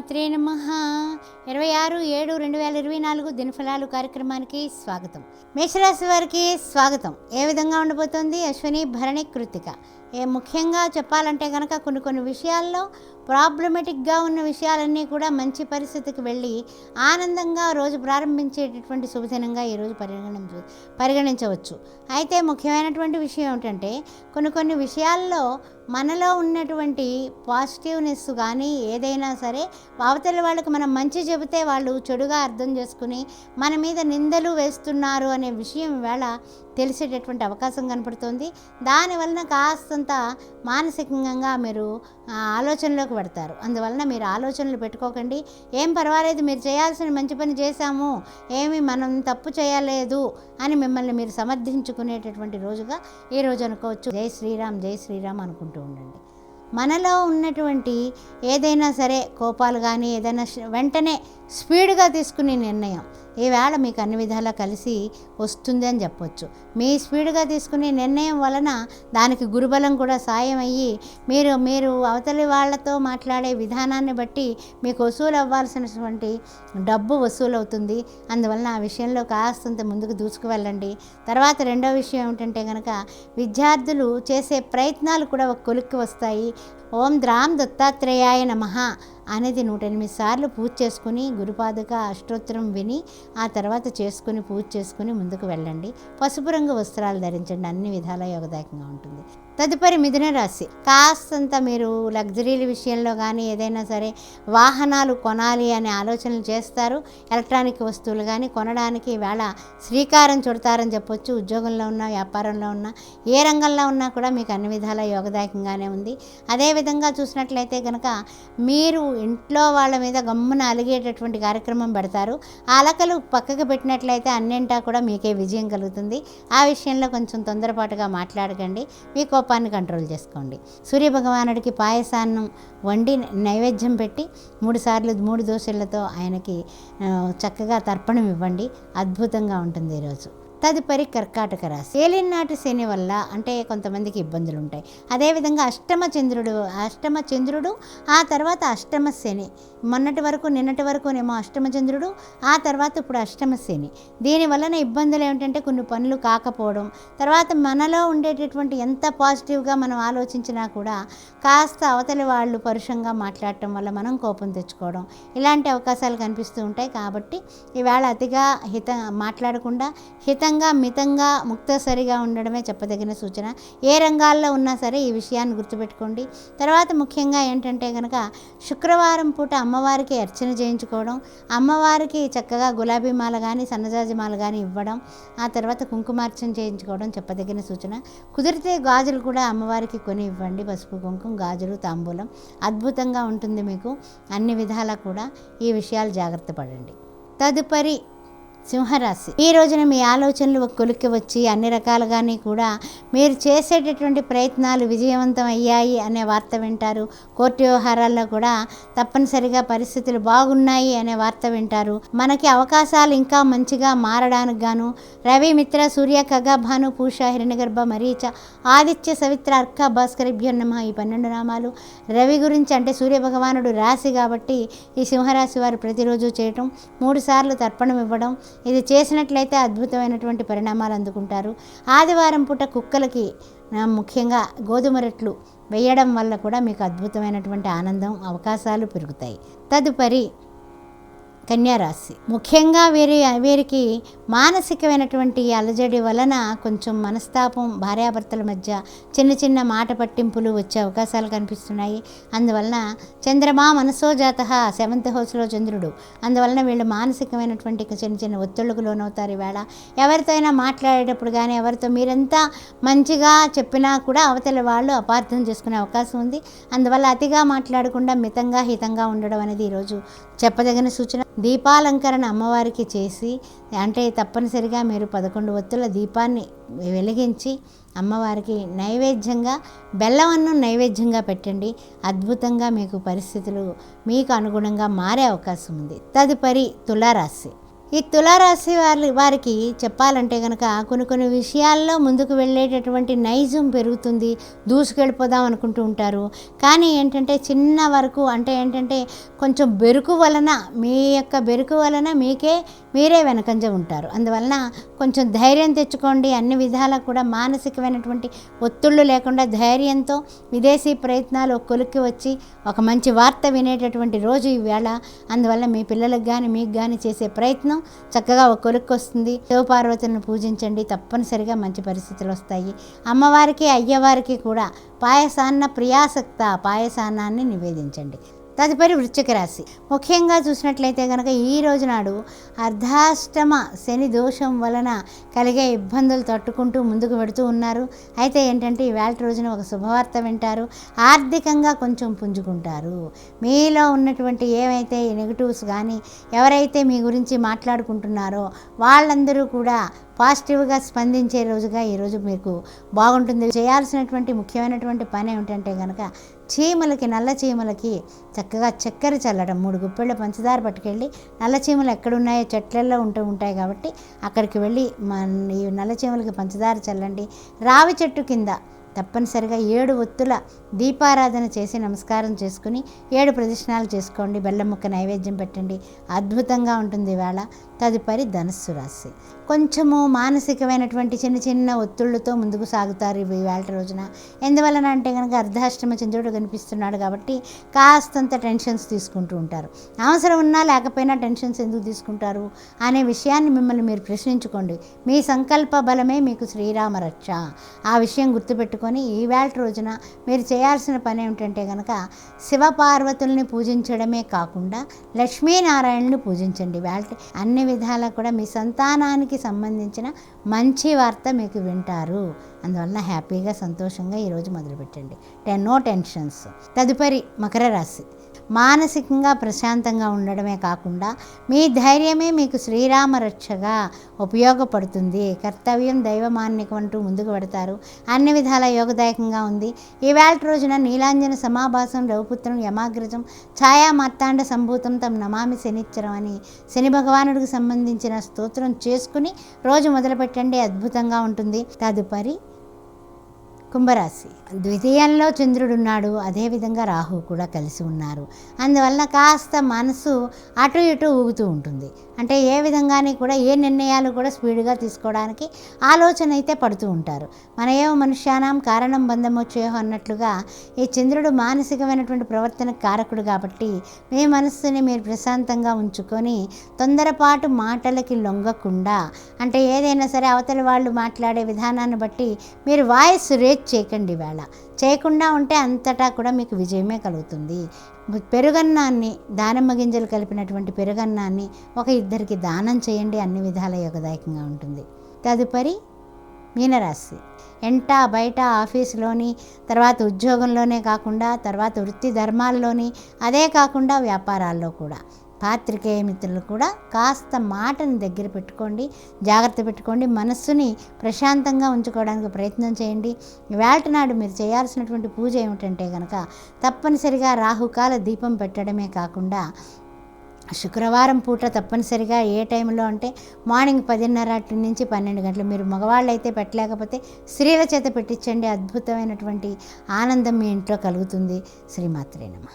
శ్రీమాత్రే నమ. ఇరవై ఆరు ఏడు రెండు వేల ఇరవై నాలుగు దినఫలాలు కార్యక్రమానికి స్వాగతం. మేషరాశి వారికి స్వాగతం. ఏ విధంగా ఉండబోతోంది? అశ్విని భరణి కృతిక. ఏ ముఖ్యంగా చెప్పాలంటే కనుక కొన్ని కొన్ని విషయాల్లో ప్రాబ్లమెటిక్గా ఉన్న విషయాలన్నీ కూడా మంచి పరిస్థితికి వెళ్ళి ఆనందంగా రోజు ప్రారంభించేటటువంటి శుభదినంగా ఈరోజు పరిగణించ పరిగణించవచ్చు. అయితే ముఖ్యమైనటువంటి విషయం ఏమిటంటే కొన్ని కొన్ని విషయాల్లో మనలో ఉన్నటువంటి పాజిటివ్నెస్ కానీ ఏదైనా సరే అవతల వాళ్ళకి మనం మంచి చెబితే వాళ్ళు చెడుగా అర్థం చేసుకుని మన మీద నిందలు వేస్తున్నారు అనే విషయం వేళ తెలిసేటటువంటి అవకాశం కనపడుతుంది. దానివలన కాస్తంత మానసికంగా మీరు ఆలోచనలోకి పడతారు. అందువలన మీరు ఆలోచనలు పెట్టుకోకండి. ఏం పర్వాలేదు మీరు చేయాల్సిన మంచి పని చేశాము ఏమి మనం తప్పు చేయలేదు అని మిమ్మల్ని మీరు సమర్థించుకునేటటువంటి రోజుగా ఈ రోజు అనుకోవచ్చు. జై శ్రీరామ్ జై శ్రీరామ్ అనుకుంటూ ఉండండి. మనలో ఉన్నటువంటి ఏదైనా సరే కోపాలు కానీ ఏదైనా వెంటనే స్పీడ్గా తీసుకునే నిర్ణయం. ఈవేళ మీకు అన్ని విధాలా కలిసి వస్తుంది అని చెప్పొచ్చు. మీ స్పీడ్గా తీసుకునే నిర్ణయం వలన దానికి గురుబలం కూడా సాయం అయ్యి మీరు మీరు అవతలి వాళ్ళతో మాట్లాడే విధానాన్ని బట్టి మీకు వసూలు అవ్వాల్సినటువంటి డబ్బు వసూలు అవుతుంది అందువలన ఆ విషయంలో కాస్తంత ముందుకు దూసుకు వెళ్ళండి తర్వాత రెండో విషయం ఏమిటంటే కనుక విద్యార్థులు చేసే ప్రయత్నాలు కూడా ఒక కొలిక్కి వస్తాయి. ఓం ద్రామ్ దత్తాత్రేయాయ నమ అనేది నూట ఎనిమిది సార్లు పూజ చేసుకుని గురుపాదుక అష్టోత్తరం విని ఆ తర్వాత చేసుకుని పూజ చేసుకుని ముందుకు వెళ్ళండి. పసుపు రంగు వస్త్రాలు ధరించండి. అన్ని విధాల యోగదాయకంగా ఉంటుంది. తదుపరి మిథున రాశి. కాస్తంత మీరు లగ్జరీల విషయంలో కానీ ఏదైనా సరే వాహనాలు కొనాలి అనే ఆలోచనలు చేస్తారు. ఎలక్ట్రానిక్ వస్తువులు కానీ కొనడానికి వేళ శ్రీకారం చుడతారని చెప్పొచ్చు. ఉద్యోగంలో ఉన్న వ్యాపారంలో ఉన్న ఏ రంగంలో ఉన్నా కూడా మీకు అన్ని విధాల యోగదాయకంగానే ఉంది. అదేవిధంగా చూసినట్లయితే కనుక మీరు ఇంట్లో వాళ్ళ మీద గమ్మున అలిగేటటువంటి కార్యక్రమం పెడతారు. ఆ అలకలు పక్కకు పెట్టినట్లయితే అన్నింటా కూడా మీకే విజయం కలుగుతుంది. ఆ విషయంలో కొంచెం తొందరపాటుగా మాట్లాడకండి. మీ కోపాన్ని కంట్రోల్ చేసుకోండి. సూర్యభగవానుడికి పాయసాన్నం వండి నైవేద్యం పెట్టి మూడు సార్లు మూడు దోశలతో ఆయనకి చక్కగా తర్పణం ఇవ్వండి. అద్భుతంగా ఉంటుంది ఈరోజు తదుపరి కర్కాటక రాశి. ఏలినాటి శని వల్ల అంటే కొంతమందికి ఇబ్బందులు ఉంటాయి అదేవిధంగా అష్టమ చంద్రుడు అష్టమ చంద్రుడు ఆ తర్వాత అష్టమ శని. మొన్నటి వరకు నిన్నటి వరకునేమో అష్టమ చంద్రుడు ఆ తర్వాత ఇప్పుడు అష్టమ శని. దీని వలన ఇబ్బందులు ఏమిటంటే కొన్ని పనులు కాకపోవడం తర్వాత మనలో ఉండేటటువంటి ఎంత పాజిటివ్గా మనం ఆలోచించినా కూడా కాస్త అవతలి వాళ్ళు పరుషంగా మాట్లాడటం వల్ల మనం కోపం తెచ్చుకోవడం ఇలాంటి అవకాశాలు కనిపిస్తూ ఉంటాయి కాబట్టి ఈవేళ అతిగా హిత మాట్లాడకుండా హితం హితంగా మితంగా ముక్తసరిగా ఉండడమే చెప్పదగిన సూచన. ఏ రంగాల్లో ఉన్నా సరే ఈ విషయాన్ని గుర్తుపెట్టుకోండి. తర్వాత ముఖ్యంగా ఏంటంటే కనుక శుక్రవారం పూట అమ్మవారికి అర్చన చేయించుకోవడం అమ్మవారికి చక్కగా గులాబీ మాల కానీ సన్నజాజి మాల కానీ ఇవ్వడం ఆ తర్వాత కుంకుమార్చన చేయించుకోవడం చెప్పదగిన సూచన. కుదిరితే గాజులు కూడా అమ్మవారికి కొని ఇవ్వండి. పసుపు కుంకుమ గాజులు తాంబూలం. అద్భుతంగా ఉంటుంది మీకు. అన్ని విధాలా కూడా ఈ విషయాలు జాగ్రత్త పడండి. తదుపరి సింహరాశి. ఈ రోజున మీ ఆలోచనలు కొలిక్కి వచ్చి అన్ని రకాలుగాని కూడా మీరు చేసేటటువంటి ప్రయత్నాలు విజయవంతం అయ్యాయి అనే వార్త వింటారు. కోర్టు వ్యవహారాల్లో కూడా తప్పనిసరిగా పరిస్థితులు బాగున్నాయి అనే వార్త వింటారు. మనకి అవకాశాలు ఇంకా మంచిగా మారడానికి గాను రవి మిత్ర సూర్య కగ భాను పూష హిరణ్యగర్భ మరీచ ఆదిత్య సవిత్ర అర్క భాస్కరిభ్యో నమ ఈ పన్నెండు నామాలు రవి గురించి అంటే సూర్య భగవానుడు రాశి కాబట్టి ఈ సింహరాశి వారు ప్రతిరోజు చేయటం మూడు సార్లు తర్పణం ఇవ్వడం ఇది చేసినట్లయితే అద్భుతమైనటువంటి పరిణామాలు అందుకుంటారు. ఆదివారం పూట కుక్కలకి ముఖ్యంగా గోధుమ రొట్లు వేయడం వల్ల కూడా మీకు అద్భుతమైనటువంటి ఆనందం అవకాశాలు పెరుగుతాయి. తదుపరి కన్యారాశి. ముఖ్యంగా వీరి వీరికి మానసికమైనటువంటి అలజడి వలన కొంచెం మనస్తాపం భార్యాభర్తల మధ్య చిన్న చిన్న మాట పట్టింపులు వచ్చే అవకాశాలు కనిపిస్తున్నాయి. అందువలన చంద్రమా మనసోజాత సెవెంత్ హౌస్లో చంద్రుడు. అందువలన వీళ్ళు మానసికమైనటువంటి చిన్న చిన్న ఒత్తిళ్ళకు లోనవుతారు ఈవేళ. ఎవరితో అయినా మాట్లాడేటప్పుడు కానీ ఎవరితో మీరంతా మంచిగా చెప్పినా కూడా అవతల వాళ్ళు అపార్థం చేసుకునే అవకాశం ఉంది. అందువల్ల అతిగా మాట్లాడకుండా మితంగా హితంగా ఉండడం అనేది ఈరోజు చెప్పదగిన సూచన. దీపాలంకరణ అమ్మవారికి చేసి అంటే తప్పనిసరిగా మీరు పదకొండు ఒత్తుల దీపాన్ని వెలిగించి అమ్మవారికి నైవేద్యంగా బెల్లవన్ను నైవేద్యంగా పెట్టండి. అద్భుతంగా మీకు పరిస్థితులు మీకు అనుగుణంగా మారే అవకాశం ఉంది. తదుపరి తులారాశి. ఈ తులారాశి వారి వారికి చెప్పాలంటే కనుక కొన్ని కొన్ని విషయాల్లో ముందుకు వెళ్ళేటటువంటి నైజం పెరుగుతుంది దూసుకెళ్ళిపోదాం అనుకుంటూ ఉంటారు. కానీ ఏంటంటే చిన్న వరకు అంటే ఏంటంటే కొంచెం బెరుకు వలన మీ యొక్క బెరుకు వలన మీకే మీరే వెనకంజ ఉంటారు. అందువలన కొంచెం ధైర్యం తెచ్చుకోండి. అన్ని విధాలా కూడా మానసికమైనటువంటి ఒత్తిళ్ళు లేకుండా ధైర్యంతో విదేశీ ప్రయత్నాలు ఒక కొలిక్కి వచ్చి ఒక మంచి వార్త వినేటటువంటి రోజు ఈవేళ అందువల్ల మీ పిల్లలకు కానీ మీకు కానీ చేసే ప్రయత్నం చక్కగా ఒక కొలిక్కి వస్తుంది శివపార్వతులను పూజించండి. తప్పనిసరిగా మంచి పరిస్థితులు వస్తాయి. అమ్మవారికి అయ్యవారికి కూడా పాయసాన్న ప్రియాసక్త పాయసానాన్ని నివేదించండి. తదుపరి వృశ్చిక రాశి. ముఖ్యంగా చూసినట్లయితే కనుక ఈ రోజు నాడు అర్ధాష్టమ శని దోషం వలన కలిగే ఇబ్బందులు తట్టుకుంటూ ముందుకు పెడుతూ ఉన్నారు. అయితే ఏంటంటే ఈ రోజున ఒక శుభవార్త వింటారు. ఆర్థికంగా కొంచెం పుంజుకుంటారు. మీలో ఉన్నటువంటి ఏవైతే నెగిటివ్స్ కానీ ఎవరైతే మీ గురించి మాట్లాడుకుంటున్నారో వాళ్ళందరూ కూడా పాజిటివ్గా స్పందించే రోజుగా ఈరోజు మీకు బాగుంటుంది. చేయాల్సినటువంటి ముఖ్యమైనటువంటి పని ఏమిటంటే కనుక చీమలకి నల్ల చీమలకి చక్కగా చక్కెర చల్లడం. మూడు గుప్పెళ్ళ పంచదార పట్టుకెళ్ళి నల్ల చీమలు ఎక్కడున్నాయో చెట్లల్లో ఉంటూ ఉంటాయి కాబట్టి అక్కడికి వెళ్ళి మన ఈ నల్ల చీమలకి పంచదార చల్లండి. రావి చెట్టు కింద తప్పనిసరిగా ఏడు ఒత్తుల దీపారాధన చేసి నమస్కారం చేసుకుని ఏడు ప్రదక్షిణాలు చేసుకోండి. బెల్లం ముక్క నైవేద్యం పెట్టండి. అద్భుతంగా ఉంటుంది వేళ. తదుపరి ధనుస్సు రాశి. కొంచెము మానసికమైనటువంటి చిన్న చిన్న ఒత్తిళ్ళతో ముందుకు సాగుతారు ఈ వేళ రోజున. ఎందువలన అంటే కనుక అర్ధాష్టమ చంద్రుడు కనిపిస్తున్నాడు కాబట్టి కాస్తంత టెన్షన్స్ తీసుకుంటూ ఉంటారు. అవసరం ఉన్నా లేకపోయినా టెన్షన్స్ ఎందుకు తీసుకుంటారు? అనే విషయాన్ని మిమ్మల్ని మీరు ప్రశ్నించుకోండి. మీ సంకల్ప బలమే మీకు శ్రీరామ రక్ష. ఆ విషయం గుర్తుపెట్టుకొని ఈ వేళ రోజున మీరు చేయాల్సిన పని ఏమిటంటే కనుక శివపార్వతుల్ని పూజించడమే కాకుండా లక్ష్మీనారాయణని పూజించండి. వేళ అన్ని విధాలా కూడా మీ సంతానానికి సంబంధించిన మంచి వార్త మీకు వింటారు. అందువల్ల హ్యాపీగా సంతోషంగా ఈరోజు మొదలుపెట్టండి. టెన్ నో టెన్షన్స్ తదుపరి మకర రాశి. మానసికంగా ప్రశాంతంగా ఉండడమే కాకుండా మీ ధైర్యమే మీకు శ్రీరామ రక్షగా ఉపయోగపడుతుంది. కర్తవ్యం దైవమాన్యకం అంటూ ముందుకు పెడతారు. అన్ని విధాల యోగదాయకంగా ఉంది. ఈవేళ రోజున నీలాంజన సమాభాసం రఘుపుత్రం యమాగ్రజం ఛాయా మార్తాండ సంభూతం తమ నమామి శనిచ్చరం అని శని భగవానుడికి సంబంధించిన స్తోత్రం చేసుకుని రోజు మొదలుపెట్టండి. అద్భుతంగా ఉంటుంది. తదుపరి కుంభరాశి. ద్వితీయంలో చంద్రుడున్నాడు అదేవిధంగా రాహు కూడా కలిసి ఉన్నారు. అందువల్ల కాస్త మనసు అటు ఇటు ఊగుతూ ఉంటుంది. అంటే ఏ విధంగానే కూడా ఏ నిర్ణయాలు కూడా స్పీడ్గా తీసుకోవడానికి ఆలోచన అయితే పడుతూ ఉంటారు. మన ఏమో మనుష్యానం కారణం బంధమొచ్చేహో అన్నట్లుగా ఈ చంద్రుడు మానసికమైనటువంటి ప్రవర్తన కారకుడు కాబట్టి మీ మనస్సుని మీరు ప్రశాంతంగా ఉంచుకొని తొందరపాటు మాటలకి లొంగకుండా అంటే ఏదైనా సరే అవతలి వాళ్ళు మాట్లాడే విధానాన్ని బట్టి మీరు వాయిస్ రేట్ చేయకండి వేళ. చేయకుండా ఉంటే అంతటా కూడా మీకు విజయమే కలుగుతుంది. పెరుగన్నాన్ని దానిమ్మ గింజలు కలిపినటువంటి పెరుగన్నాన్ని ఒక ఇద్దరికి దానం చేయండి. అన్ని విధాల యోగదాయకంగా ఉంటుంది. తదుపరి మీనరాశి. ఎంట బయట ఆఫీసులోని తర్వాత ఉద్యోగంలోనే కాకుండా తర్వాత వృత్తి ధర్మాల్లోని అదే కాకుండా వ్యాపారాల్లో కూడా. పాత్రికేయ మిత్రులు కూడా కాస్త మాటను దగ్గర పెట్టుకోండి జాగ్రత్త పెట్టుకోండి మనస్సుని ప్రశాంతంగా ఉంచుకోవడానికి ప్రయత్నం చేయండి. వేటనాడు నాడు మీరు చేయాల్సినటువంటి పూజ ఏమిటంటే కనుక తప్పనిసరిగా రాహుకాల దీపం పెట్టడమే కాకుండా శుక్రవారం పూట తప్పనిసరిగా ఏ టైంలో అంటే మార్నింగ్ పదిన్నర నుంచి పన్నెండు గంటలు మీరు మగవాళ్ళు అయితే పెట్టలేకపోతే స్త్రీల చేత పెట్టించండి. అద్భుతమైనటువంటి ఆనందం మీ ఇంట్లో కలుగుతుంది. శ్రీమాత్రేనమ్మ